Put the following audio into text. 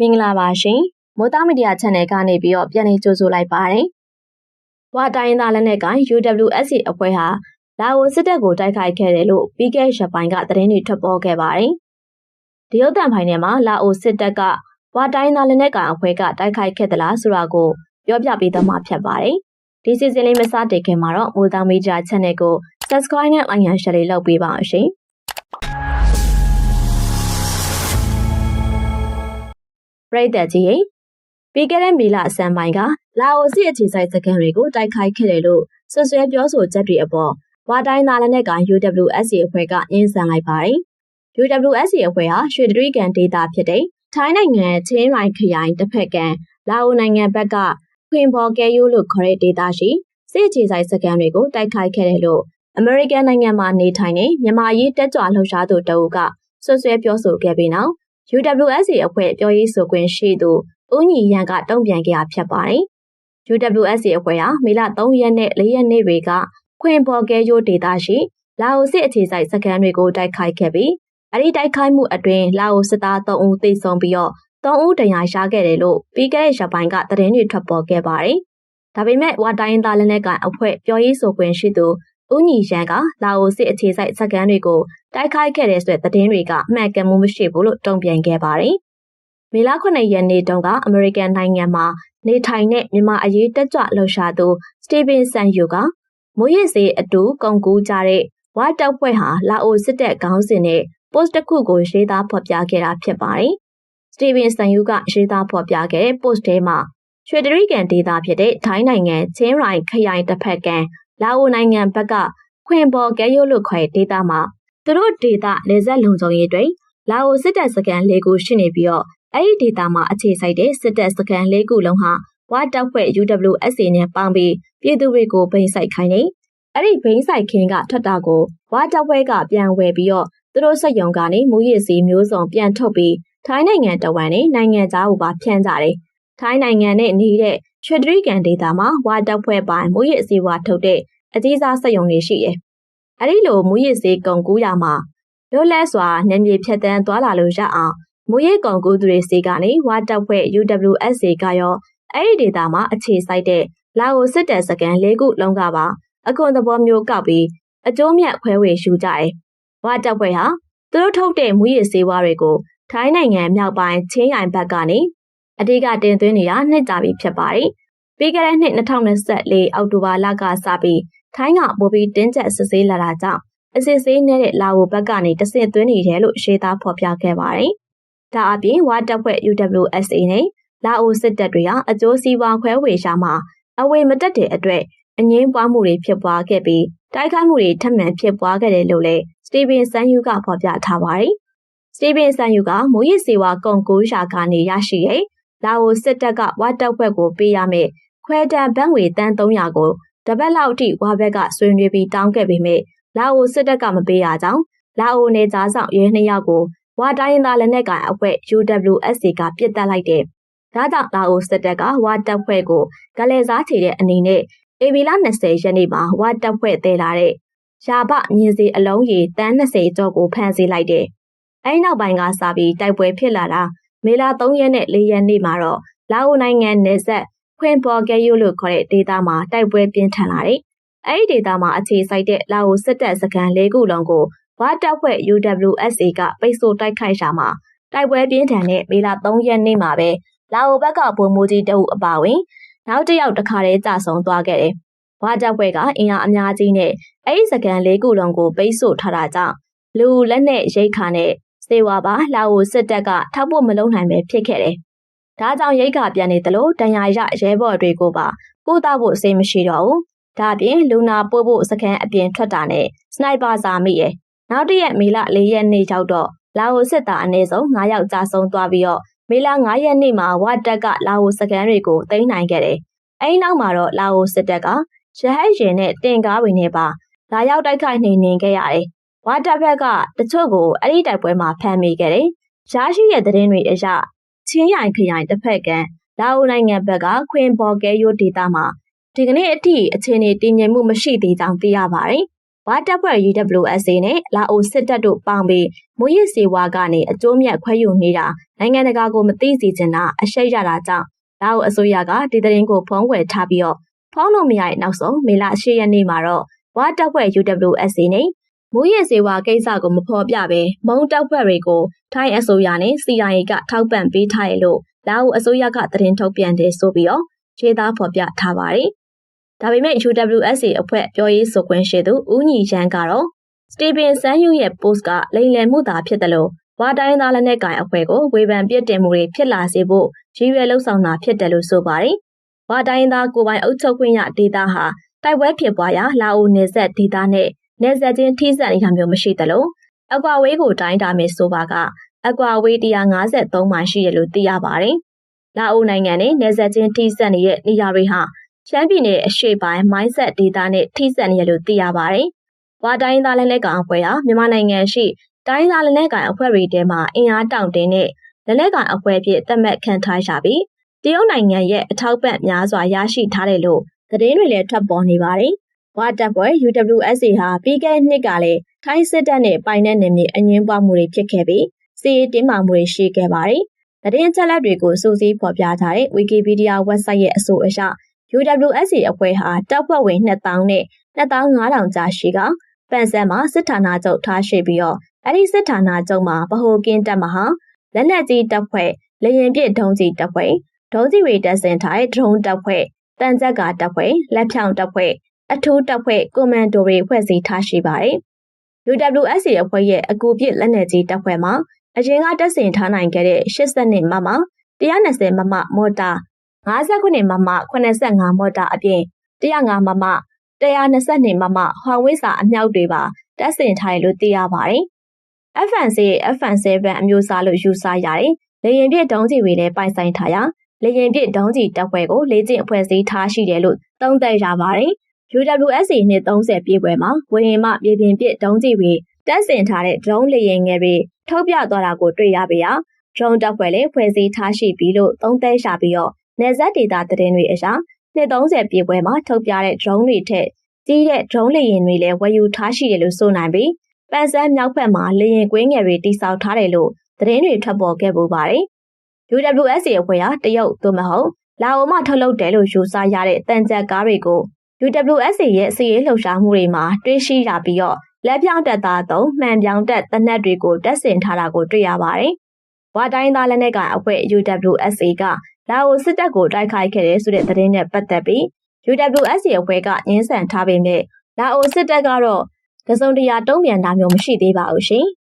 မင်္ဂလာပါရှင်မိုးသားမီဒီယာ channel ကနေပြီးတော့ပြန်လည်ကြိုဆိုလိုက်ပါတယ်။ဝါတိုင်းသားလက်နက်ကိုင် UWSC အဖွဲ့ဟာလာအိုစစ်တပ်ကိုတိုက်ခိုက်ခဲ့တယ်လို့ပြီးခဲ့ရက်ပိုင်းကသတင်းတွေထွက်ပေါ်ခဲ့ပါတယ်။ဒီရုပ်သံဖိုင်ထဲမှာလာအိုစစ်တပ်ကဝါတိုင်းသားလက်နက်ကိုင်အဖွဲ့ကတိုက်ခိုက်ခဲ့သလားဆိုတာကိုပြောပြပေးသွားမှာဖြစ်ပါတယ်။ဒီစီစဉ်လေးမစတင်ခင်မှာတော့မိုးသားမီဒီယာ channel ကို subscribe နဲ့ like ရ share လေးလုပ်ပေးပါအောင်ရှင်။ ပရိသတ်ကြီးပြီးခဲ့တဲ့မေလအစမ်းပိုင်းကလာအိုစစ်အခြေစိုက်စခန်းတွေကိုတိုက်ခိုက်ခဲ့တယ်လို့ဆွဆွဲပြောဆိုချက်တွေအပေါ်ဝါတိုင်းသားလက်နက်က UWSC အဖွဲ့ကညှင်းဆန်လိုက်ပါတယ်။ UWSC အဖွဲ့ဟာရွှေတရီကန်ဒေတာဖြစ်တဲ့ထိုင်းနိုင်ငံချင်းရိုင်ခရိုင်တစ်ဖက်ကလာအိုနိုင်ငံဘက်ကခွင်ဘော်ကဲယိုလို့ခေါ်တဲ့ဒေတာရှိစစ်အခြေစိုက်စခန်းတွေကိုတိုက်ခိုက်ခဲ့တယ်လို့အမေရိကန်နိုင်ငံမှာနေထိုင်နေမြန်မာရေးတက်ကြွလှုပ်ရှားသူတအုပ်ကဆွဆွဲပြောဆိုခဲ့ပြီးနောက် UWSA အဖွဲ့ပြောရေးဆိုခွင့်ရှိသူဦးညီရန်ကတုံ့ပြန်ခဲ့တာဖြစ်ပါတယ်။ UWSA အဖွဲ့ဟာမေလ3ရက်နဲ့4ရက်နေ့တွေကခွင်ပေါ်ကဲရိုးဒေသရှိလာအိုစစ်အခြေစိုက်စခန်းတွေကိုတိုက်ခိုက်ခဲ့ပြီးအဲဒီတိုက်ခိုက်မှုအတွင်းလာအိုစစ်သား3ဦးသေဆုံးပြီးတော့3ဦးဒဏ်ရာရခဲ့တယ်လို့ပြီးခဲ့တဲ့ရက်ပိုင်းကသတင်းတွေထွက်ပေါ်ခဲ့ပါတယ်။ဒါပေမဲ့ဝါတိုင်းသားလက်နက်ကန်အဖွဲ့ပြောရေးဆိုခွင့်ရှိသူဦးညီရန်ကလာအိုစစ်အခြေစိုက်စခန်းတွေကို တိုက်ခိုက်ခဲ့တဲ့ဆိုတဲ့သတင်းတွေကအမှန်ကန်မှုမရှိဘူးလို့တုံ့ပြန်ခဲ့ပါတယ်။မေလ9ရက်နေ့တုန်းကအမေရိကန်နိုင်ငံမှာနေထိုင်တဲ့မြန်မာအရေးတက်ကြွလှုပ်ရှားသူစတီဗင်ဆန်ယူကမိုးရစ်စေးအတူကုန်ကူးကြတဲ့ဝါတောက်ဖွဲ့ဟာလာအိုစစ်တပ်ခေါင်းစဉ်နဲ့ post တစ်ခုကိုရေးသားဖော်ပြခဲ့တာဖြစ်ပါတယ်။စတီဗင်ဆန်ယူကရေးသားဖော်ပြခဲ့တဲ့ post ထဲမှာရွှေတရီကန်ဒေသဖြစ်တဲ့ထိုင်းနိုင်ငံချင်းရိုင်ခရိုင်တစ်ဖက်ကလာအိုနိုင်ငံဘက်ကခွင်ပေါ်ကဲရုပ်လို့ခေါ်တဲ့ဒေသမှာ သူတို့ဒေသလေဆက်လုံခြုံရေးတွေလာအိုစစ်တပ်စခန်း၄ခုရှိနေပြီးတော့အဲ့ဒီဒေသမှာအခြေစိုက်တဲ့စစ်တပ်စခန်း၄ခုလုံးဟာဝါတောက်ဖွဲ့ UWSA နဲ့ပေါင်းပြီးပြည်သူတွေကိုဗိမ့်ဆိုင်ခိုင်းနေအဲ့ဒီဗိမ့်ဆိုင်ခင်းကထွက်တာကိုဝါတောက်ဖွဲ့ကပြန်ဝယ်ပြီးတော့သူတို့စက်ယုံကနေမူရည်စီမျိုးစုံပြန်ထုတ်ပြီးထိုင်းနိုင်ငံတဝန်နဲ့နိုင်ငံသားကိုပါဖြန့်ကြတယ်ထိုင်းနိုင်ငံနဲ့နေတဲ့ချွေတရီကန်ဒေတာမှာဝါတပ်ဖွဲ့ပိုင်းမူရစ်စီဝါထုတ်တဲ့အကြီးစားစက်ယုံတွေရှိတယ်။ အဲဒီလိုမူရစ်စေးကုန်ကူးရမှာလွတ်လပ်စွာနယ်မြေဖြတ်တန်းသွားလာလို့ရအောင်မူရစ်ကုန်ကူးသူတွေစီကနေဝါတပ်ဖွဲ့ UWSA ကရောအဲ့ဒီဒေတာမှာအခြေစိုက်တဲ့လာအိုစစ်တပ်စကန်၄ခုလုံးကပါအခွန်သဘောမျိုးကောက်ပြီးအကျိုးမြတ်ခွဲဝေယူကြတယ်။ဝါတပ်ဖွဲ့ဟာသူတို့ထုတ်တဲ့မူရစ်စေးဝါးတွေကိုထိုင်းနိုင်ငံမြောက်ပိုင်းချင်းရိုင်ဘက်ကနေအဓိကတင်သွင်းနေတာနှစ်ကြာပြီဖြစ်ပါတယ်။ပြီးခဲ့တဲ့နှစ်2024အောက်တိုဘာလကစပြီး ထိုင်းကပိုပြီးတင်းကျပ်စစ်ဆေးလာတာကြောင့်အစစ်ဆေးနေတဲ့လာအိုဘက်ကနေတဆင့်သွင်းနေတယ်လို့ရှေးသားဖော်ပြခဲ့ပါတယ်။ဒါအပြင်ဝါတပ်ဖွဲ့ UWSA နဲ့လာအိုစစ်တပ်တွေကအကျိုးစီးပွားခွဲဝေရှာမှာအဝေမတက်တဲ့အတွက်အငင်းပွားမှုတွေဖြစ်ပွားခဲ့ပြီးတိုက်ခိုက်မှုတွေထပ်မံဖြစ်ပွားခဲ့တယ်လို့လည်းစတီဗင်ဆန်ယူကဖော်ပြထားပါတယ်။စတီဗင်ဆန်ယူကမိုးရစ်စီဝါကုန်ကိုးရှာကနေရရှိတဲ့လာအိုစစ်တပ်ကဝါတပ်ဖွဲ့ကိုပေးရမယ့်ခွဲတံဘတ်ငွေတန်း300ကို တပတ်လောက်အထိဝါဘက်ကဆွေးနွေးပြီးတောင်းခဲ့ပေမဲ့လာအိုစစ်တပ်ကမပေးရကြောင်းလာအိုနေသားဆောင်ရဲနှစ်ယောက်ကိုဝါတိုင်းသားလက်နက်ကိုင်အဖွဲ့ UWSA ကပြစ်တက်လိုက်တဲ့ဒါကြောင့်လာအိုစစ်တပ်ကဝါတပ်ဖွဲ့ကိုကလေးစားချေတဲ့အနေနဲ့အေဗီလာ20ရက်နေ့မှာဝါတပ်ဖွဲ့တည်လာတဲ့ရာဘမြင်းစီအလုံးကြီးတန်း20ကျော်ကိုဖမ်းဆီးလိုက်တယ်။အဲဒီနောက်ပိုင်းကစပြီးတိုက်ပွဲဖြစ်လာတာမေလ3ရက်နဲ့4ရက်နေ့မှာတော့လာအိုနိုင်ငံနယ်စပ် ခွင်ပေါ်ကဲယူလို့ခေါ်တဲ့ဒေသမှာတိုက်ပွဲပြင်းထန်လာတယ်။အဲဒီဒေသမှာအခြေစိုက်တဲ့လာအိုစစ်တပ်စခန်း၄ခုလုံးကိုဝါတပ်ဖွဲ့ UWSA ကပိတ်ဆို့တိုက်ခိုက်ရှာမှာတိုက်ပွဲပြင်းထန်တဲ့မေလ3ရက်နေ့မှာပဲလာအိုဘက်ကဗိုလ်မှူးကြီးတအုပ်အပါဝင်နောက်တစ်ယောက်တခါတည်းကြာဆုံးသွားခဲ့တယ်။ဝါတပ်ဖွဲ့ကအင်အားအများကြီးနဲ့အဲဒီစကန်လေးခုလုံးကိုပိတ်ဆို့ထားတာကြောင့်လူလက်နဲ့ရိတ်ခါနဲ့စေဝါပါလာအိုစစ်တပ်ကထောက်ဖို့မလုံးနိုင်ပဲဖြစ်ခဲ့တယ်။ ဒါကြောင့်ရိတ်ခါပြန်နေသလိုတန်ရာရရဲဘော်တွေကိုပါကိုတာဖို့စိတ်မရှိတော့ဘူး။ဒါပြင်လူနာပို့ဖို့စကန်အပြင်ထွက်တာနဲ့စနိုက်ပါစာမိရဲ့နောက်တရက်မေလ၄ရက်နေ့ရောက်တော့လာအိုစစ်သားအနည်းဆုံး9ယောက်ကြာဆုံးသွားပြီးတော့မေလ9ရက်နေ့မှာဝတ်တက်ကလာအိုစကန်တွေကိုသိမ်းနိုင်ခဲ့တယ်။အဲဒီနောက်မှာတော့လာအိုစစ်တပ်ကရဟတ်ရင်နဲ့တင်ကားဝင်နဲ့ပါလာရောက်တိုက်ခိုက်နေနေခဲ့ရတယ်။ဝါတပ်ဘက်ကတချို့ကိုအဲ့ဒီတိုက်ပွဲမှာဖမ်းမိခဲ့တယ်။ရရှိတဲ့သတင်းတွေအရ ချင်းရိုင်ခရိုင်တစ်ဖက်ကလာအိုနိုင်ငံဘက်ကခွင်ပေါ်ကဲရိုးဒေတာမှာဒီကနေ့အထိအခြေအနေတည်ငြိမ်မှုမရှိသေးကြောင်းသိရပါတယ်ဝါတပ်ဖွဲ့ UWSA နဲ့လာအိုစစ်တပ်တို့ပေါင်းပြီးမူရစ်စေဝါကနေအကျိုးမြတ်ခွဲယူနေတာနိုင်ငံတကာကိုမသိစေချင်တာအရှိတ်ရတာကြောင့်လာအိုအစိုးရကဒီသတင်းကိုဖုံးကွယ်ထားပြီးတော့ဖုံးလို့မရတဲ့နောက်ဆုံးမေလ10ရက်နေ့မှာတော့ဝါတပ်ဖွဲ့ UWSA နဲ့ မူရစ်စေဝါကိစ္စကိုမဖော်ပြဘဲမုံတပ်ဖွဲ့တွေကိုထိုင်းအစိုးရနဲ့ CIA ကထောက်ပံ့ပေးထားရလို့လာအိုအစိုးရကသတင်းထုတ်ပြန်တယ်ဆိုပြီးတော့ခြေသားဖော်ပြထားပါတယ်။ဒါပေမဲ့ UWSA အဖွဲ့ပြောရေးဆိုခွင့်ရှိသူဦးညီချမ်းကတော့စတီဗင်ဆန်ယူရဲ့ post ကလိမ်လည်မှုသာဖြစ်တယ်လို့ဝါတိုင်းသားလက်နက်ကိုင်အဖွဲ့ကိုဝေဖန်ပြစ်တင်မှုတွေဖြစ်လာစေဖို့ရည်ရွယ်လှုံ့ဆော်တာဖြစ်တယ်လို့ဆိုပါတယ်။ဝါတိုင်းသားကိုပိုင်အုပ်ချုပ်ခွင့်ရဒေသဟာတိုက်ပွဲဖြစ်ပွားရာလာအိုနယ်စပ်ဒေသနဲ့ နယ်စပ်ချင်းထိစပ်နေတာမျိုးမရှိသလိုအကွာဝေးကိုတိုင်းတာမယ်ဆိုပါကအကွာဝေး153မှရှိတယ်လို့သိရပါတယ်။လာအိုနိုင်ငံနဲ့နယ်စပ်ချင်းထိစပ်နေတဲ့နေရာတွေဟာရှမ်းပြည်နယ်အရှေ့ပိုင်းမိုင်းဆက်ဒေသနဲ့ထိစပ်နေရလို့သိရပါတယ်။ဝါတိုင်းသားလက်လက်ကောင်အဖွဲ့ဟာမြန်မာနိုင်ငံရှိတိုင်းသားလက်လက်ကောင်အဖွဲ့တွေထဲမှာအင်အားတောင့်တင်းတဲ့လက်လက်ကောင်အဖွဲ့ဖြစ်သတ်မှတ်ခံထားရပြီးတရုတ်နိုင်ငံရဲ့အထောက်ပံ့များစွာရရှိထားတယ်လို့သတင်းတွေလည်းထွက်ပေါ်နေပါတယ်။ ဝါတပ်ဖွဲ့ UWSA ဟာပြီးခဲ့တဲ့နှစ်ကလည်းထိုင်းစစ်တပ်နဲ့ပိုင်တဲ့နယ်မြေအငင်းပွားမှုတွေဖြစ်ခဲ့ပြီးစီးတင်းမာမှုတွေရှိခဲ့ပါတယ်။သတင်းချက်လက်တွေကိုစူးစီးဖော်ပြထားတဲ့ Wikipedia website ရဲ့အဆိုအရ UWSA အဖွဲ့ဟာတပ်ဖွဲ့ဝင်2000နဲ့2500ကြားရှိကပန်ဆန်မှာစစ်ဌာနချုပ်ထားရှိပြီးတော့အဲ့ဒီစစ်ဌာနချုပ်မှာဗဟိုကင်းတပ်မဟာလက်နက်ကြီးတပ်ဖွဲ့လေရင်ပစ်ဒုံးကြီးတပ်ဖွဲ့ဒုံးကြီးတွေတပ်ဆင်ထားတဲ့ဒရုန်းတပ်ဖွဲ့တန်ကြပ်ကာတပ်ဖွဲ့လက်ဖြောင်တပ်ဖွဲ့ အထူးတပ်ဖွဲ့ကွန်မန်ဒိုတွေဖွဲ့စည်းထားရှိပါတယ်။ UWSA အဖွဲ့ရဲ့အကူပြစ်လက်နက်ကြီးတပ်ဖွဲ့မှာအရင်ကတပ်ဆင်ထားနိုင်ခဲ့တဲ့82မမ120မမမော်တာ59မမ85မော်တာအပြင်105မမ122မမဟွာဝစ်စာအမြောက်တွေပါတပ်ဆင်ထားတယ်လို့သိရပါတယ်။ FNC FN7 အမျိုးအစားလို့ယူဆရတယ်။လေရင်ပြည့်ဒုံးကြီးတွေလည်းပိုင်ဆိုင်ထားရလေရင်ပြည့်ဒုံးကြီးတပ်ဖွဲ့ကိုလေ့ကျင့်အဖွဲ့စည်းထားရှိတယ်လို့သုံးသပ်ရပါတယ်။ UWSA နှစ်30ပြည့်ပွဲမှာဝရင်မပြည်ပင်ပြည့်ဒုံးကြီးတွေတပ်ဆင်ထားတဲ့ဒရုန်းလေရင်ငယ်တွေထုတ်ပြသွားတာကိုတွေ့ရပေရာဒရုန်းတပ်ဖွဲ့လည်းဖွဲ့စည်းထားရှိပြီလို့သုံးသပ်ရှာပြီးတော့နေဆက်ဒေတာသတင်းတွေအရနှစ်30ပြည့်ပွဲမှာထုတ်ပြတဲ့ဒရုန်းတွေထက်ကြီးတဲ့ဒရုန်းလေရင်တွေလည်းဝယ်ယူထားရှိတယ်လို့ဆိုနိုင်ပြီးပန်ဆန်းမြောက်ဘက်မှာလေရင်ကွင်းငယ်တွေတိစောက်ထားတယ်လို့သတင်းတွေထွက်ပေါ်ခဲ့ပူပါတယ်။ UWSA အဖွဲ့ဟာတရုတ်သို့မဟုတ်လာအိုမှထုတ်လုပ်တယ်လို့ယူဆရတဲ့တန်ကြပ်ကားတွေကို UWSA ရဲ့စီးရေးလှုပ်ရှားမှုတွေမှာတွေ့ရှိရပြီးတော့လက်ပြောင်းတက်သားသုံးမှန်ပြောင်းတက်တနက်တွေကိုတက်ဆင်ထားတာကိုတွေ့ရပါတယ်။ဝါတိုင်းသားလက်နက်ကိုင်အဖွဲ့ UWSA ကလာအိုစစ်တပ်ကိုတိုက်ခိုက်ခဲ့တဲ့ဆိုတဲ့သတင်းနဲ့ပတ်သက်ပြီး UWSA အဖွဲ့ကငင်းဆန်ထားပေမဲ့လာအိုစစ်တပ်ကတော့တစုံတရာတုံ့ပြန်တာမျိုးမရှိသေးပါဘူးရှင်။